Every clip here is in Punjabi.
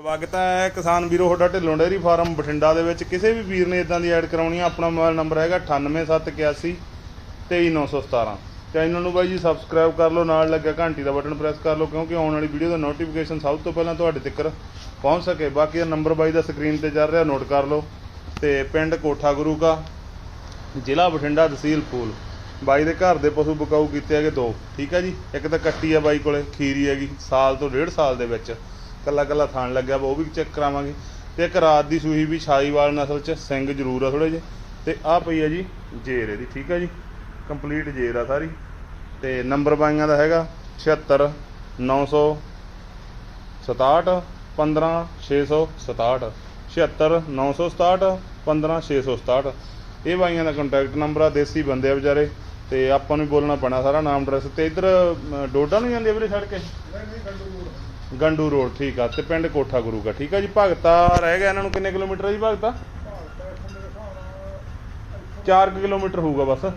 ਸਵਾਗਤ ਹੈ ਕਿਸਾਨ ਵੀਰੋ ਤੁਹਾਡਾ ਢਿੱਲੋਂ ਡੇਅਰੀ ਫਾਰਮ ਬਠਿੰਡਾ ਦੇ ਵਿੱਚ। ਕਿਸੇ ਵੀ ਵੀਰ ਨੇ ਇਦਾਂ ਦੀ ਐਡ ਕਰਾਉਣੀ ਆ, ਆਪਣਾ ਮੋਬਾਈਲ ਨੰਬਰ ਹੈਗਾ 98781 23917 ਚੈਨਲ ਨੂੰ ਬਾਈ ਜੀ ਸਬਸਕ੍ਰਾਈਬ ਕਰ ਲਓ, ਨਾਲ ਲੱਗਿਆ ਘੰਟੀ ਦਾ ਬਟਨ ਪ੍ਰੈਸ ਕਰ ਲਓ, ਕਿਉਂਕਿ ਆਉਣ ਵਾਲੀ ਵੀਡੀਓ ਦਾ ਨੋਟੀਫਿਕੇਸ਼ਨ ਸਭ ਤੋਂ ਪਹਿਲਾਂ ਤੁਹਾਡੇ ਤੱਕ ਪਹੁੰਚ ਸਕੇ। ਬਾਕੀ ਦਾ ਨੰਬਰ ਬਾਈ ਦਾ ਸਕਰੀਨ ਤੇ ਚੱਲ ਰਿਹਾ, ਨੋਟ ਕਰ ਲਓ। ਤੇ ਪਿੰਡ ਕੋਠਾ ਗੁਰੂ ਕਾ, ਜ਼ਿਲ੍ਹਾ ਬਠਿੰਡਾ ਤਹਿਸੀਲ ਫੂਲ। ਬਾਈ ਦੇ ਘਰ ਦੇ ਪਸ਼ੂ ਬਕਾਊ ਕੀਤੇ ਹੈਗੇ ਦੋ, ਠੀਕ ਹੈ ਜੀ? ਇੱਕ ਤਾਂ ਕੱਟੀ ਆ ਬਾਈ ਕੋਲੇ, ਖੀਰੀ ਹੈਗੀ, ਸਾਲ ਤੋਂ ਡੇਢ ਸਾਲ ਦੇ ਵਿੱਚ। ਕੱਲਾ ਕੱਲਾ ਥਾਣ ਲੱਗਿਆ ਵਾ, ਉਹ ਵੀ ਚੈੱਕ ਕਰਾਵਾਂਗੇ। ਤੇ ਇੱਕ ਰਾਤ ਦੀ ਸੂਹੀ ਵੀ ਛਾਈਵਾਲ ਨਸਲ ਚ ਸਿੰਘ ਜ਼ਰੂਰ ਆ ਥੋੜੇ ਜਿਹੇ। ਤੇ ਆ ਪਈ ਹੈ ਜੀ ਜੇਰ ਇਹਦੀ, ਠੀਕ ਆ ਜੀ? ਕੰਪਲੀਟ ਜੇਰ ਆ ਸਾਰੀ। ਤੇ ਨੰਬਰ ਬਾਈਆਂ ਦਾ ਹੈਗਾ 76 900 67 15 667 76 967 15 667 ਇਹ ਬਾਈਆਂ ਦਾ ਕੰਟੈਕਟ ਨੰਬਰ ਆ, ਦੇਸੀ ਬੰਦੇ ਆ ਵਿਚਾਰੇ। ਤੇ ਆਪਾਂ ਨੂੰ ਬੋਲਣਾ ਪੈਣਾ ਸਾਰਾ ਨਾਮ ਐਡਰੈਸ ਤੇ। ਇੱਧਰ ਡੋਡਾ ਨੂੰ ਜਾਂਦੇ ਆ ਵੀਰੇ ਛੱਡ ਕੇ? ਗੰਡੂ ਰੋਡ, ਠੀਕ ਆ, ਤੇ ਪਿੰਡ ਕੋਠਾ ਗੁਰੂਗਾ ਠੀਕ ਆ ਜੀ? ਭਗਤਾ ਰਹਿ ਗਿਆ ਇਹਨਾਂ ਨੂੰ ਕਿੰਨੇ ਕਿਲੋਮੀਟਰ ਆ ਜੀ ਭਗਤਾ? 4 ਕਿਲੋਮੀਟਰ ਹੋਊਗਾ ਬਸ।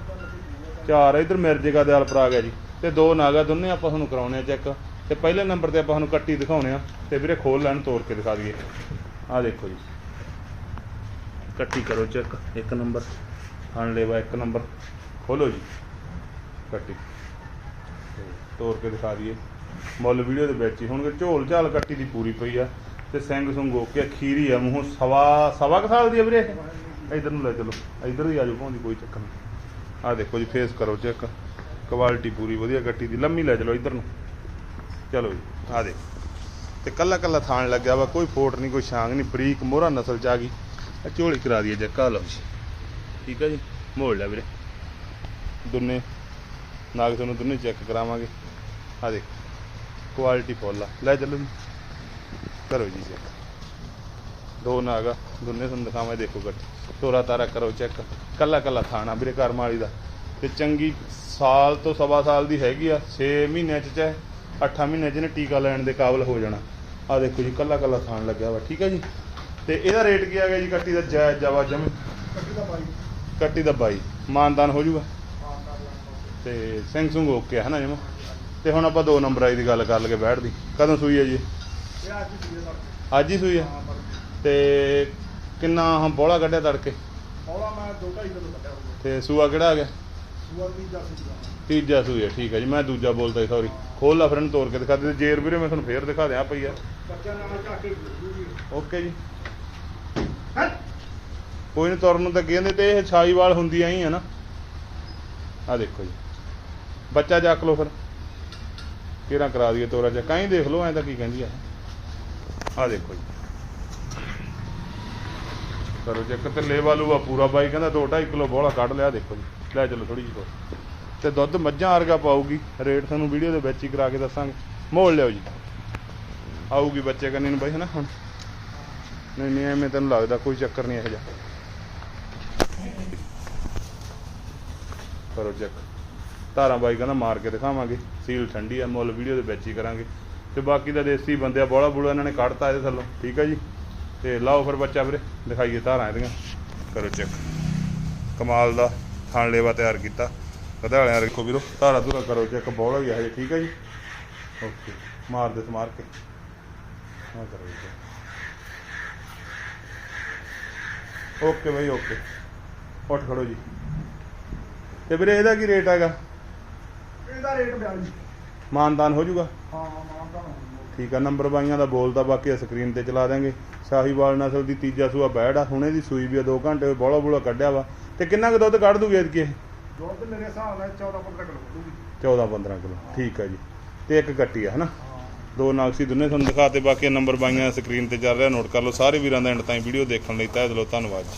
ਚਾਰ, ਇਧਰ ਮਿਰਜੇਗਾ ਦੇ ਅਲਪਰ ਆ ਗਿਆ ਜੀ। ਤੇ ਦੋ ਨਾਗਾ ਦੋਨੇ ਆਪਾਂ ਤੁਹਾਨੂੰ ਕਰਾਉਣੇ ਆ ਚੈੱਕ। ਤੇ ਪਹਿਲੇ ਨੰਬਰ ਤੇ ਆਪਾਂ ਤੁਹਾਨੂੰ ਕੱਟੀ ਦਿਖਾਉਣੇ ਆ। ਤੇ ਵੀਰੇ ਖੋਲ ਲੈਣ, ਤੋੜ ਕੇ ਦਿਖਾ ਦਈਏ। ਆ ਦੇਖੋ ਜੀ। ਕੱਟੀ ਕਰੋ ਚੈੱਕ, ਇੱਕ ਨੰਬਰ। ਹਣ ਲੈਵਾ ਇੱਕ ਨੰਬਰ। ਖੋਲੋ ਜੀ। ਕੱਟੀ। ਤੇ ਤੋੜ ਕੇ ਦਿਖਾ ਦਈਏ। ਮੁੱਲ ਵੀਡੀਓ ਦੇ ਵਿੱਚ ਹੀ। ਹੁਣ ਝੋਲ ਝਾਲ ਕੱਟੀ ਦੀ ਪੂਰੀ ਪਈ ਆ ਤੇ ਸਿੰਘ ਸੁੰਗ ਹੋ ਕੇ ਖੀਰੀ ਆ ਮੂੰਹੋਂ ਸਵਾ ਸਵਾ ਕੁ ਸਾਲ ਦੀ ਆ ਵੀਰੇ ਇਧਰ ਨੂੰ ਲੈ ਚਲੋ, ਇਧਰ ਹੀ ਆ ਆਜੋ ਭਾਉਂਦੀ ਕੋਈ ਚੱਕਰ ਨਹੀਂ। ਆ ਦੇਖੋ ਜੀ ਫੇਸ ਕਰੋ ਚੈੱਕ ਕੁਆਲਿਟੀ ਪੂਰੀ ਵਧੀਆ ਕੱਟੀ ਦੀ, ਲੰਮੀ ਲੈ ਚਲੋ ਇਧਰ ਨੂੰ। ਚਲੋ ਜੀ, ਆ ਦੇ ਤੇ ਕੱਲਾ ਕੱਲਾ ਥਾਣ ਲੱਗਿਆ ਵਾ, ਕੋਈ ਫੋਟ ਨਹੀਂ, ਕੋਈ ਛਾਂਗ ਨਹੀਂ, ਬਰੀਕ ਮੋਹਰਾ ਨਸਲ ਚ ਆ ਗਈ। ਝੋਲੀ ਕਰਾ ਦਈਏ ਜੱਕਾ ਲਓ ਜੀ। ਠੀਕ ਆ ਜੀ, ਮੋੜ ਲੈ ਵੀਰੇ। ਦੋਨੇ, ਨਾਗ ਤੁਹਾਨੂੰ ਦੋਨੇ ਚੈੱਕ ਕਰਾਵਾਂਗੇ। ਆ ਦੇਖ। ਕੁਆਲਿਟੀ ਫੁੱਲ ਆ। ਲੈ ਚੱਲੋ ਜੀ ਕਰੋ ਜੀ ਚੈੱਕ ਦੋ ਨਾਗ ਆ ਦੋਨੇ ਤੁਹਾਨੂੰ ਦਿਖਾਵਾਂ ਦੇਖੋ ਗੱਟ ਤੋਰਾ ਤਾਰਾ ਕਰੋ ਚੈੱਕ ਕੱਲਾ ਕੱਲਾ ਥਾਣਾ ਵੀਰੇ ਘਰ ਮਾਲੀ ਦਾ। ਤੇ ਚੰਗੀ ਸਾਲ ਤੋਂ ਸਵਾ ਸਾਲ ਦੀ ਹੈਗੀ ਆ 6 ਮਹੀਨਿਆਂ ਚ ਚਾਹੇ 8 ਮਹੀਨਿਆਂ ਚ ਨੇ ਟੀਕਾ ਲੈਣ ਦੇ ਕਾਬਲ ਹੋ ਜਾਣਾ। ਆ ਦੇਖੋ ਜੀ ਕੱਲਾ ਕੱਲਾ ਥਾਣ ਲੱਗਿਆ ਵਾ ਠੀਕ ਹੈ ਜੀ? ਤੇ ਇਹਦਾ ਰੇਟ ਕੀ ਆ ਗਿਆ ਜੀ? ਕੱਟੀ ਦਾ ਜਾਇਜ਼ ਜਾਵਾ ਜਮ। ਕੱਟੀ ਦਾ 22 ਮਾਨਦਾਨ ਹੋ ਜਾਊਗਾ ਤੇ ਸਿੰਘ ਸੁੰਗ ਓਕੇ ਹੈ ਨਾ ਜਮ? ਤੇ ਹੁਣ ਆਪਾਂ ਦੋ ਨੰਬਰ ਆਈ ਦੀ ਗੱਲ ਕਰ ਲਗੇ ਬੈਠ ਦੀ। ਕਦੋਂ ਸੂਈ ਹੈ ਜੀ? ਅੱਜ ਹੀ ਸੂਈ ਹੈ। ਤੇ ਕਿੰਨਾ ਹਮ ਬੋਲਾ ਕੱਢਿਆ ਤੜਕੇ? ਤੇ ਸੂਆ ਕਿਹੜਾ ਆ ਗਿਆ? ਤੀਜਾ ਸੂਈ ਹੈ ਠੀਕ ਹੈ ਜੀ ਮੈਂ ਦੂਜਾ ਬੋਲਦਾ ਸੌਰੀ ਖੋਲ ਲਾ ਫਿਰ ਇਹਨੂੰ ਤੋੜ ਕੇ ਦਿਖਾ ਦੇ। ਜੇਰ ਵੀਰੇ ਮੈਂ ਤੁਹਾਨੂੰ ਫੇਰ ਦਿਖਾ ਦਿਆਂ ਪਈ ਆ। ਓਕੇ ਜੀ। ਕੋਈ ਨਹੀਂ ਤੁਰਨ ਨੂੰ ਤਾਂ ਕਹਿੰਦੇ ਤੇ ਇਹ ਛਾਈਵਾਲ ਹੁੰਦੀਆਂ ਹੀ ਆ ਨਾ। ਆ ਦੇਖੋ ਜੀ। ਬੱਚਾ ਚੱਕ ਲਓ ਫਿਰ। ਕਿਹੜਾ ਕਰਾ ਦਈਏ ਤੋਰਾ ਜਾਂ ਕਾਹੀਂ ਦੇਖ ਲਓ ਐਂ ਤਾਂ ਕੀ ਕਹਿੰਦੀ ਆ। ਆ ਦੇਖੋ ਜੀ। ਕਰੋ ਚੈੱਕ ਤੇ ਲੇਵਾ ਲੂਵਾ ਪੂਰਾ ਬਾਈ ਕਹਿੰਦਾ 2.5 ਕਿਲੋ ਬੋਲਾ ਕੱਢ ਲਿਆ ਦੇਖੋ ਜੀ। ਲੈ ਚਲੋ ਥੋੜੀ ਜਿਹੀ ਤੇ ਦੁੱਧ ਮੱਝਾਂ ਵਰਗਾ ਪਾਊਗੀ। ਰੇਟ ਤੁਹਾਨੂੰ ਵੀਡੀਓ ਦੇ ਵਿੱਚ ਹੀ ਕਰਾ ਕੇ ਦੱਸਾਂਗੇ। ਮੋੜ ਲਿਓ ਜੀ। ਆਊਗੀ ਬੱਚੇ ਕੰਨੀ ਨੂੰ ਬਾਈ ਹਨਾ? ਹੁਣ ਨਹੀਂ ਨਹੀਂ ਐਵੇਂ ਤੈਨੂੰ ਲੱਗਦਾ ਕੋਈ ਚੱਕਰ ਨਹੀਂ ਇਹੋ ਜਿਹਾ। ਕਰੋ ਚੈੱਕ ਧਾਰਾਂ ਬਾਈ ਕਹਿੰਦਾ ਮਾਰ ਕੇ ਦਿਖਾਵਾਂਗੇ ਸੀਲ ਠੰਡੀ ਆ, ਮੁੱਲ ਵੀਡੀਓ ਦੇ ਵਿੱਚ ਹੀ ਕਰਾਂਗੇ। ਤੇ ਬਾਕੀ ਦਾ ਦੇਸੀ ਬੰਦੇ ਆ, ਬੋਲਾ ਬੂਲਾ ਇਹਨਾਂ ਨੇ ਕੱਢਤਾ ਇਹਦੇ ਥੱਲੋਂ, ਠੀਕ ਆ ਜੀ? ਤੇ ਲਾਓ ਫਿਰ ਬੱਚਾ ਵੀਰੇ, ਦਿਖਾਈਏ ਧਾਰਾਂ ਇਹਦੀਆਂ। ਕਰੋ ਚੈੱਕ ਕਮਾਲ ਦਾ ਥਾਣ ਲੇਵਾ ਤਿਆਰ ਕੀਤਾ। ਵਧਾਲਿਆਂ ਰੱਖੋ ਵੀਰੋ, ਧਾਰਾ ਧੂਰਾ ਕਰੋ ਚੈੱਕ ਬੋਲਾ ਹੀ ਆ ਹਜੇ, ਠੀਕ ਆ ਜੀ? ਓਕੇ, ਮਾਰ ਦੇ ਮਾਰ ਕੇ। ਹਾਂ ਕਰੋ ਜੀ। Okay bye, okay. ਉੱਠ ਖੜੋ ਜੀ। ਤੇ ਵੀਰੇ ਇਹਦਾ ਕੀ ਰੇਟ ਹੈਗਾ? ਇਹਦਾ ਰੇਟ 42 ਮਾਨਦਾਨ ਹੋ ਜਾਊਗਾ? ਹਾਂ ਮਾਨਦਾ ਠੀਕ ਆ ਨੰਬਰ ਬਾਈਆਂ ਦਾ ਬੋਲਦਾ ਬਾਕੀ ਸਕਰੀਨ ਤੇ ਚਲਾ ਦਾਂਗੇ ਸ਼ਾਹੀਵਾਲ ਨਸਲ ਦੀ ਤੀਜਾ ਸੂਆ ਬੈੜ ਆ ਹੁਣੇ ਦੀ ਸੂਈ ਵੀ ਆ 2 ਘੰਟੇ ਬੋਲਾ ਬੋਲਾ ਕੱਢਿਆ ਵਾ। ਤੇ ਕਿੰਨਾ ਕੁ ਦੁੱਧ ਕੱਢ ਦੂਗੀ ਇਹ? ਦੁੱਧ ਮੇਰੇ ਹਿਸਾਬ ਨਾਲ 14 15 ਕਿਲੋ ਦੂਗੀ 14 15 ਕਿਲੋ ਠੀਕ ਆ ਜੀ। ਤੇ ਇੱਕ ਕੱਟੀ ਆ ਹਨਾ? ਹਾਂ। ਦੋ ਨਾਗਸੀ ਦੋਨੇ ਤੁਹਾਨੂੰ ਦਿਖਾਤੇ ਬਾਕੀ ਨੰਬਰ ਬਾਈਆਂ ਸਕਰੀਨ ਤੇ ਚੱਲ ਰਿਹਾ ਨੋਟ ਕਰ ਲਓ। ਸਾਰੇ ਵੀਰਾਂ ਦਾ ਐਂਡ ਤਾਈਂ ਵੀਡੀਓ ਦੇਖਣ ਲਈ ਤਹਿ ਦਿਲੋਂ ਧੰਨਵਾਦ